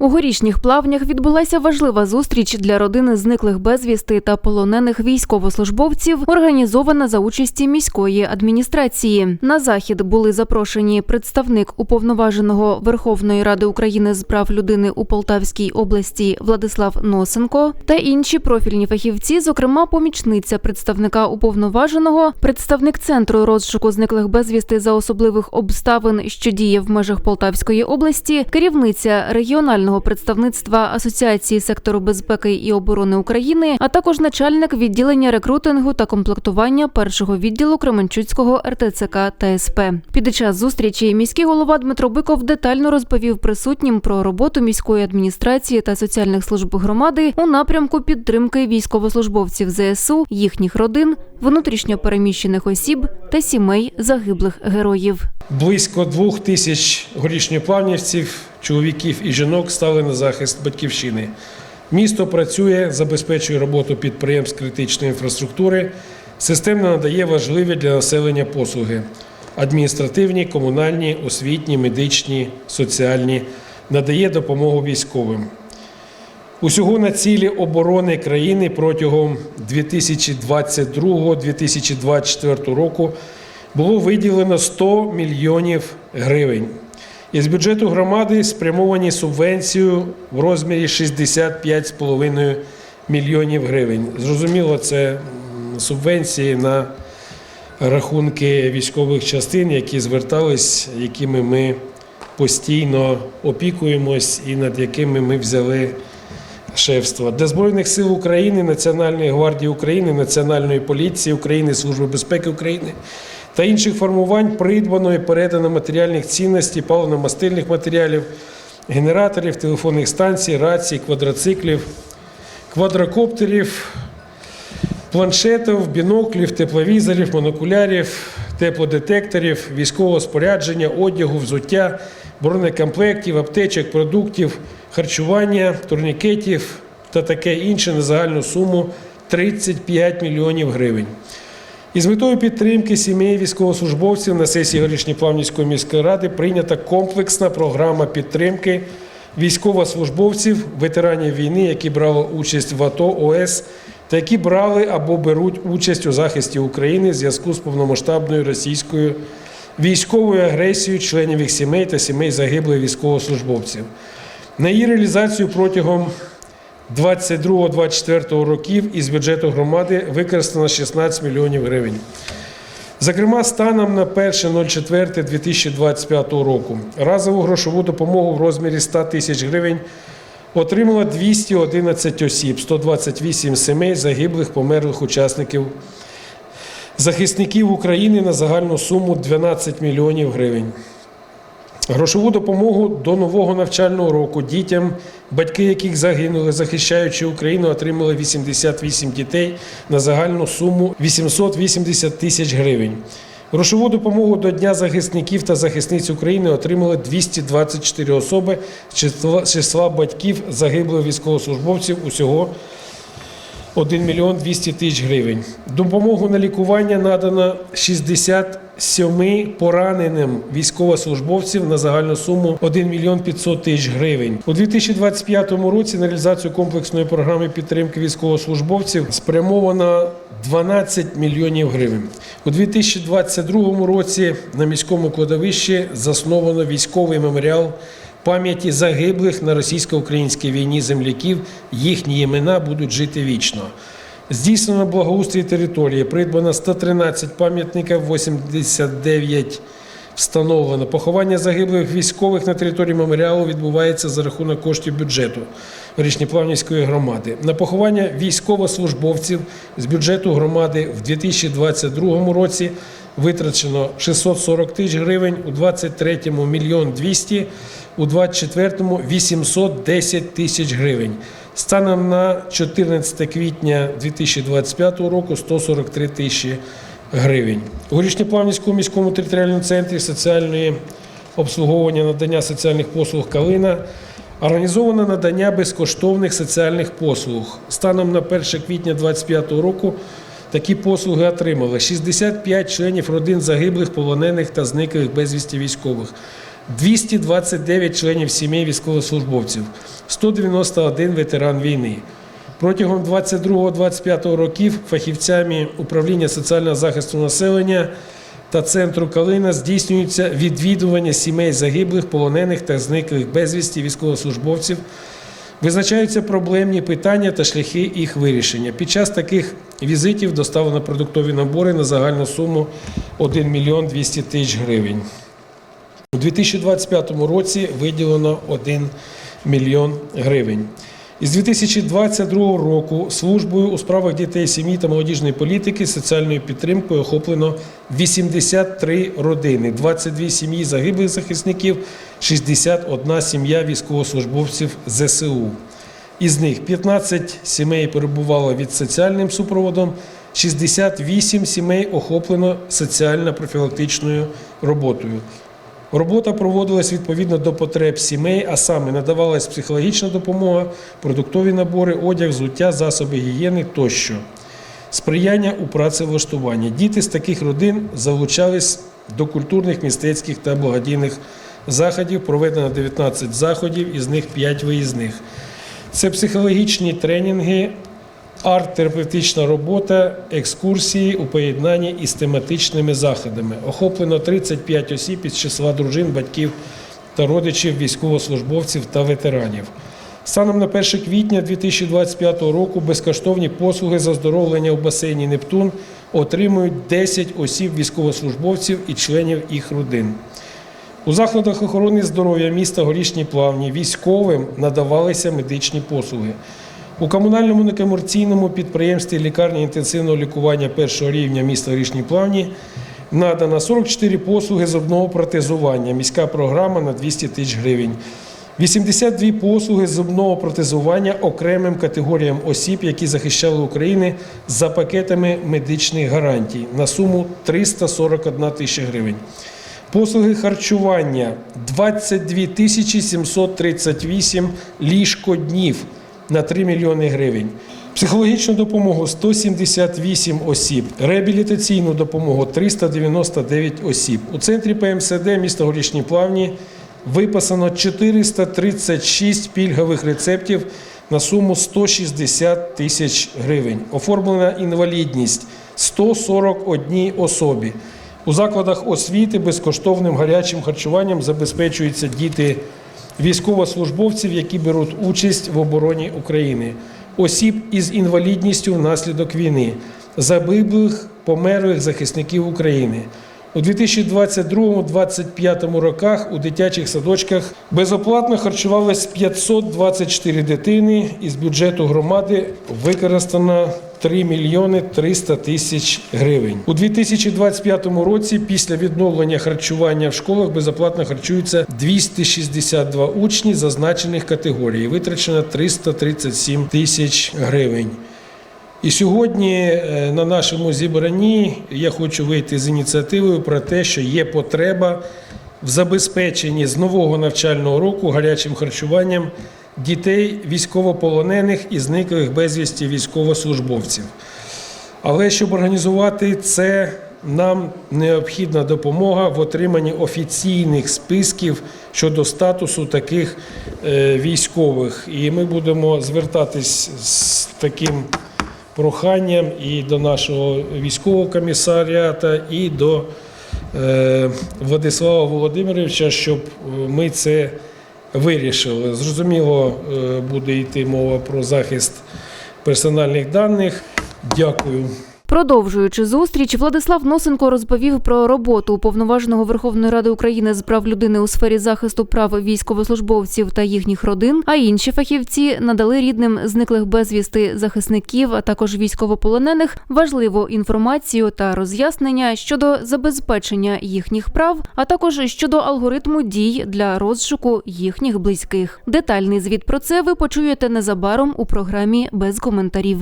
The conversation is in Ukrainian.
У горішніх плавнях відбулася важлива зустріч для родини зниклих безвісти та полонених військовослужбовців, організована за участі міської адміністрації. На захід були запрошені представник уповноваженого Верховної Ради України з прав людини у Полтавській області Владислав Носенко та інші профільні фахівці, зокрема помічниця представника уповноваженого, представник центру розшуку зниклих безвісти за особливих обставин, що діє в межах Полтавської області, керівниця регіонального представництва Асоціації сектору безпеки і оборони України, а також начальник відділення рекрутингу та комплектування першого відділу Кременчуцького РТЦК та СП. Під час зустрічі міський голова Дмитро Биков детально розповів присутнім про роботу міської адміністрації та соціальних служб громади у напрямку підтримки військовослужбовців ЗСУ, їхніх родин, внутрішньо переміщених осіб та сімей загиблих героїв. Близько двох тисяч горішньоплавнівців, чоловіків і жінок стали на захист батьківщини. Місто працює, забезпечує роботу підприємств критичної інфраструктури, системно надає важливі для населення послуги: адміністративні, комунальні, освітні, медичні, соціальні, надає допомогу військовим. Усього на цілі оборони країни протягом 2022-2024 року було виділено 100 мільйонів гривень. Із бюджету громади спрямовані субвенцію в розмірі 65,5 мільйонів гривень. Зрозуміло, це субвенції на рахунки військових частин, які звертались, якими ми постійно опікуємось і над якими ми взяли шефства. Для Збройних сил України, Національної гвардії України, Національної поліції України, Служби безпеки України та інших формувань придбано і передано матеріальних цінностей, паливно-мастильних матеріалів, генераторів, телефонних станцій, рацій, квадроциклів, квадрокоптерів, планшетів, біноклів, тепловізорів, монокулярів, теплодетекторів, військового спорядження, одягу, взуття, бронекомплектів, аптечок, продуктів, харчування, турнікетів та таке інше на загальну суму 35 мільйонів гривень. Із метою підтримки сімей військовослужбовців на сесії Горішньоплавнівської міської ради прийнята комплексна програма підтримки військовослужбовців, ветеранів війни, які брали участь в АТО ОС та які брали або беруть участь у захисті України в зв'язку з повномасштабною російською військовою агресією членів їх сімей та сімей загиблих військовослужбовців. На її реалізацію протягом 22-24 років із бюджету громади використано 16 мільйонів гривень. Зокрема, станом на 1.04.2025 року разову грошову допомогу в розмірі 100 тисяч гривень отримало 211 осіб, 128 сімей загиблих померлих учасників захисників України на загальну суму 12 мільйонів гривень. Грошову допомогу до нового навчального року дітям, батьки яких загинули, захищаючи Україну, отримали 88 дітей на загальну суму 880 тисяч гривень. Грошову допомогу до Дня захисників та захисниць України отримали 224 особи з числа- батьків загиблих військовослужбовців усього 1 мільйон 200 тисяч гривень. Допомогу на лікування надано 67 пораненим військовослужбовців на загальну суму 1 мільйон 500 тисяч гривень. У 2025 році на реалізацію комплексної програми підтримки військовослужбовців спрямовано 12 мільйонів гривень. У 2022 році на міському кладовищі засновано військовий меморіал пам'яті загиблих на російсько-українській війні земляків. Їхні імена будуть жити вічно. Здійснено благоустрій території, придбано 113 пам'ятників, 89 встановлено. Поховання загиблих військових на території меморіалу відбувається за рахунок коштів бюджету Річніплавнівської громади. На поховання військовослужбовців з бюджету громади в 2022 році витрачено 640 тисяч гривень, у 2023 – мільйон 200, у 2024 – 810 тисяч гривень. Станом на 14 квітня 2025 року 143 тисячі гривень. У Горішньоплавнівському міському територіальному центрі соціальної обслуговування надання соціальних послуг Калина організовано надання безкоштовних соціальних послуг. Станом на 1 квітня 2025 року такі послуги отримали 65 членів родин загиблих, полонених та зниклих безвісті військових. 229 членів сімей військовослужбовців, 191 ветеран війни. Протягом 22-25 років фахівцями управління соціального захисту населення та центру Калина здійснюється відвідування сімей загиблих, полонених та зниклих безвісті військовослужбовців. Визначаються проблемні питання та шляхи їх вирішення. Під час таких візитів доставлено продуктові набори на загальну суму 1 мільйон 200 тисяч гривень. У 2025 році виділено 1 мільйон гривень. Із 2022 року службою у справах дітей, сім'ї та молодіжної політики соціальною підтримкою охоплено 83 родини, 22 сім'ї загиблих захисників, 61 сім'я військовослужбовців ЗСУ. Із них 15 сімей перебувало від соціальним супроводом, 68 сімей охоплено соціально-профілактичною роботою. Робота проводилась відповідно до потреб сімей, а саме надавалась психологічна допомога, продуктові набори, одяг, взуття, засоби гігієни тощо. Сприяння у працевлаштуванні. Діти з таких родин залучались до культурних, містецьких та благодійних заходів. Проведено 19 заходів, із них 5 виїзних. Це психологічні тренінги, арт-терапевтична робота, екскурсії у поєднанні із тематичними заходами. Охоплено 35 осіб із числа дружин, батьків та родичів військовослужбовців та ветеранів. Станом на 1 квітня 2025 року безкоштовні послуги з оздоровлення у басейні Нептун отримують 10 осіб військовослужбовців і членів їх родин. У закладах охорони здоров'я міста Горішні Плавні військовим надавалися медичні послуги. У комунальному некомерційному підприємстві лікарні інтенсивного лікування першого рівня міста Горішні Плавні надано 44 послуги зубного протезування. Міська програма на 200 тисяч гривень. 82 послуги зубного протезування окремим категоріям осіб, які захищали Україну за пакетами медичних гарантій на суму 341 тисяча гривень. Послуги харчування 22 тисячі 738 ліжкоднів на 3 мільйони гривень. Психологічну допомогу 178 осіб, реабілітаційну допомогу 399 осіб. У центрі ПМСД міста Горішні Плавні виписано 436 пільгових рецептів на суму 160 тисяч гривень. Оформлена інвалідність 141 особі. У закладах освіти безкоштовним гарячим харчуванням забезпечуються діти військовослужбовців, які беруть участь в обороні України, осіб із інвалідністю внаслідок війни, загиблих померлих захисників України. У 2022-2025 роках у дитячих садочках безоплатно харчувалось 524 дитини. Із бюджету громади використано 3 мільйони 300 тисяч гривень. У 2025 році після відновлення харчування в школах безоплатно харчуються 262 учні зазначених категорій. Витрачено 337 тисяч гривень. І сьогодні е, на нашому зібранні я хочу вийти з ініціативою про те, що є потреба в забезпеченні з нового навчального року гарячим харчуванням дітей військовополонених і зниклих безвісті військовослужбовців. Але щоб організувати це, нам необхідна допомога в отриманні офіційних списків щодо статусу таких е, військових. І ми будемо звертатись з таким проханням і до нашого військового комісаріата, і до е, Владислава Володимировича, щоб е, ми це вирішили. Зрозуміло, е, буде йти мова про захист персональних даних. Дякую. Продовжуючи зустріч, Владислав Носенко розповів про роботу уповноваженого Верховної Ради України з прав людини у сфері захисту прав військовослужбовців та їхніх родин. А інші фахівці надали рідним зниклих безвісти захисників, а також військовополонених важливу інформацію та роз'яснення щодо забезпечення їхніх прав, а також щодо алгоритму дій для розшуку їхніх близьких. Детальний звіт про це ви почуєте незабаром у програмі без коментарів.